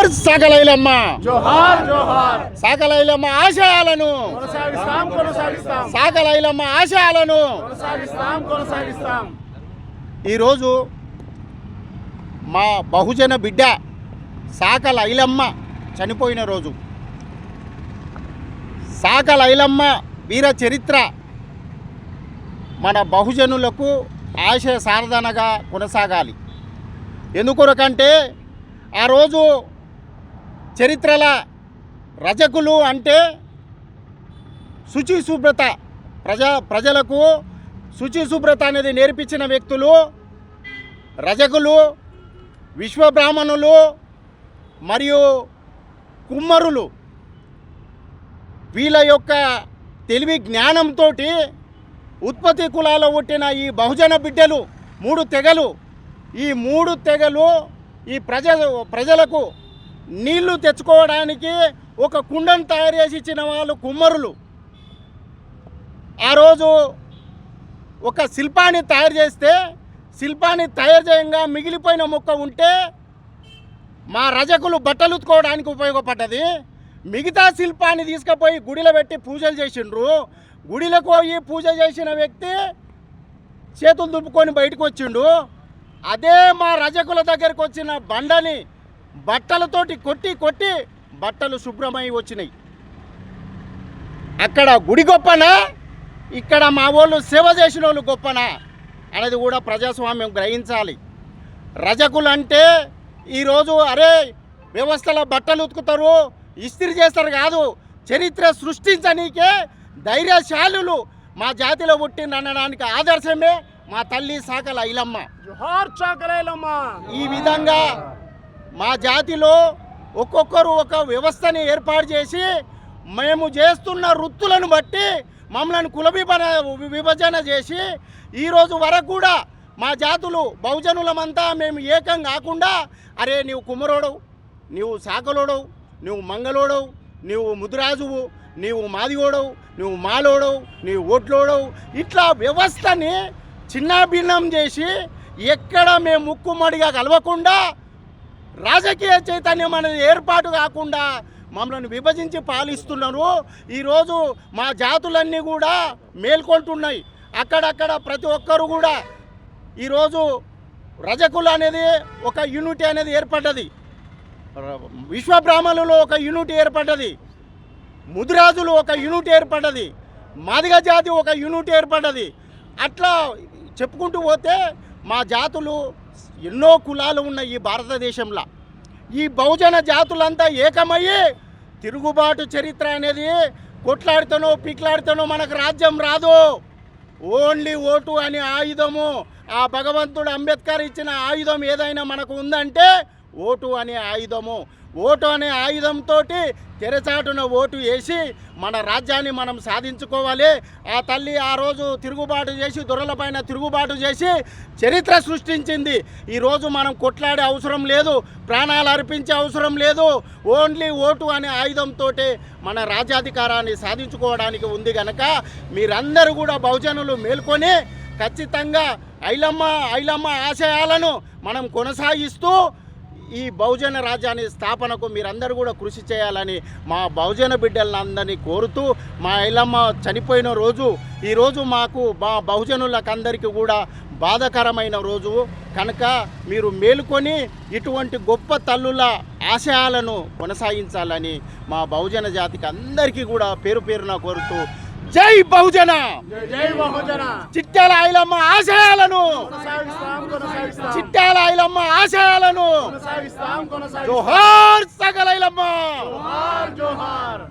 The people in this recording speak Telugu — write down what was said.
జోహార్ సకలైలమ్మ జోహార్ జోహార్. సకలైలమ్మ ఆశయాలను. కొనసాగిస్తాం కొనసాగిస్తాం. సకలైలమ్మ ఆశయాలను. కొనసాగిస్తాం కొనసాగిస్తాం. ఈరోజు మా బహుజన బిడ్డ సాకల ఐలమ్మ చనిపోయిన రోజు. సాకల ఐలమ్మ వీర చరిత్ర మన బహుజనులకు ఆశయ సాధనగా కొనసాగాలి. ఎందుకొరకంటే ఆ రోజు చరిత్రల రజకులు అంటే శుచి శుభ్రత. ప్రజా ప్రజలకు శుచి శుభ్రత అనేది నేర్పించిన వ్యక్తులు రజకులు విశ్వబ్రాహ్మణులు మరియు కుమ్మరులు. వీళ్ళ యొక్క తెలివి జ్ఞానంతో ఉత్పత్తి కులాలో పుట్టిన ఈ బహుజన బిడ్డలు మూడు తెగలు. ఈ మూడు తెగలు ఈ ప్రజ ప్రజలకు నీళ్ళు తెచ్చుకోవడానికి ఒక కుండను తయారు చేసి ఇచ్చిన వాళ్ళు కుమ్మరులు. ఆ రోజు ఒక శిల్పాన్ని తయారు చేస్తే శిల్పాన్ని తయారు చేయంగా మిగిలిపోయిన మొక్క ఉంటే మా రజకులు బట్టలు ఉతుకోవడానికి ఉపయోగపడ్డది. మిగతా శిల్పాన్ని తీసుకుపోయి గుడిలో పెట్టి పూజలు చేసిండ్రు. గుడిలోకి పోయి పూజ చేసిన వ్యక్తి చేతులు దులుపుకొని బయటకు వచ్చిండు. అదే మా రజకుల దగ్గరకు వచ్చిన బండని బట్టలతోటి కొట్టి కొట్టి బట్టలు శుభ్రమై వచ్చినాయి. అక్కడ గుడి గొప్పనా? ఇక్కడ మా వాళ్ళు సేవ చేసిన వాళ్ళు గొప్పనా? అనేది కూడా ప్రజాస్వామ్యం గ్రహించాలి. రజకులు అంటే ఈరోజు అరే వ్యవస్థలో బట్టలు ఉతుకుతారు ఇస్త్రీ చేస్తారు కాదు. చరిత్ర సృష్టించనీకే ధైర్యశాలులు. మా జాతిలో పుట్టింది అనడానికి ఆదర్శమే మా తల్లి సాకల జోహార్ చాకలేలమ్మ ఈ విధంగా మా జాతిలో ఒక్కొక్కరు ఒక వ్యవస్థని ఏర్పాటు చేసి మేము చేస్తున్న వృత్తులను బట్టి మమ్మల్ని కుల విభజన చేసి ఈరోజు వరకు కూడా మా జాతులు బహుజనులమంతా మేము ఏకం కాకుండా అరే నీవు కుమరోడవు నీవు సాకలోడవు నువ్వు మంగళోడవు నీవు ముదురాజువు నీవు మాదిగోడవు నువ్వు మాలోడవు నీవు ఓట్లోడవు. ఇట్లా వ్యవస్థని చిన్నాభిన్నం చేసి ఎక్కడ మేము ముక్కుమడిగా కలవకుండా రాజకీయ చైతన్యం అనేది ఏర్పాటు కాకుండా మమ్మల్ని విభజించి పాలిస్తున్నారు. ఈరోజు మా జాతులన్నీ కూడా మేల్కొంటున్నాయి. అక్కడక్కడ ప్రతి ఒక్కరు కూడా ఈరోజు రజకులు అనేది ఒక యూనిటీ అనేది ఏర్పడ్డది. విశ్వబ్రాహ్మణులు ఒక యూనిట్ ఏర్పడ్డది. ముదిరాజులు ఒక యూనిట్ ఏర్పడ్డది. మాదిగ జాతి ఒక యూనిట్ ఏర్పడ్డది. అట్లా చెప్పుకుంటూ పోతే మా జాతులు ఎన్నో కులాలు ఉన్నాయి ఈ భారతదేశంలో. ఈ బహుజన జాతులంతా ఏకమయ్యి తిరుగుబాటు చరిత్ర అనేది కొట్లాడితేనో పిక్లాడితేనో మనకు రాజ్యం రాదు. ఓన్లీ ఓటు అనే ఆయుధము ఆ భగవంతుడు అంబేద్కర్ ఇచ్చిన ఆయుధం ఏదైనా మనకు ఉందంటే ఓటు అనే ఆయుధము. ఓటు అనే ఆయుధంతో తెరచాటున ఓటు వేసి మన రాజ్యాన్ని మనం సాధించుకోవాలి. ఆ తల్లి ఆ రోజు తిరుగుబాటు చేసి దొరలపైన తిరుగుబాటు చేసి చరిత్ర సృష్టించింది. ఈరోజు మనం కొట్లాడే అవసరం లేదు ప్రాణాలు అర్పించే అవసరం లేదు. ఓన్లీ ఓటు అనే ఆయుధంతో మన రాజ్యాధికారాన్ని సాధించుకోవడానికి ఉంది కనుక మీరందరూ కూడా బహుజనులు మేల్కొని ఖచ్చితంగా ఐలమ్మ ఐలమ్మ ఆశయాలను మనం కొనసాగిస్తూ ఈ బహుజన రాజ్యాన్ని స్థాపనకు మీరందరూ కూడా కృషి చేయాలని మా బహుజన బిడ్డలందరినీ కోరుతూ మా ఐలమ్మ చనిపోయిన రోజు ఈరోజు మాకు మా బహుజనులకందరికీ కూడా బాధాకరమైన రోజు. కనుక మీరు మేలుకొని ఇటువంటి గొప్ప తల్లుల ఆశయాలను కొనసాగించాలని మా బహుజన జాతికి అందరికీ కూడా పేరు పేరున కోరుతూ జై బహుజన! జై జై బహుజన! చిట్టాల ఐలమ్మ ఆశయాలను చిట్టాల ఐలమ్మ ఆశయాలను కొనసాగిస్తాం కొనసాగిస్తాం. జోహార్ సగలైలమ్మ. జోహార్ జోహార్.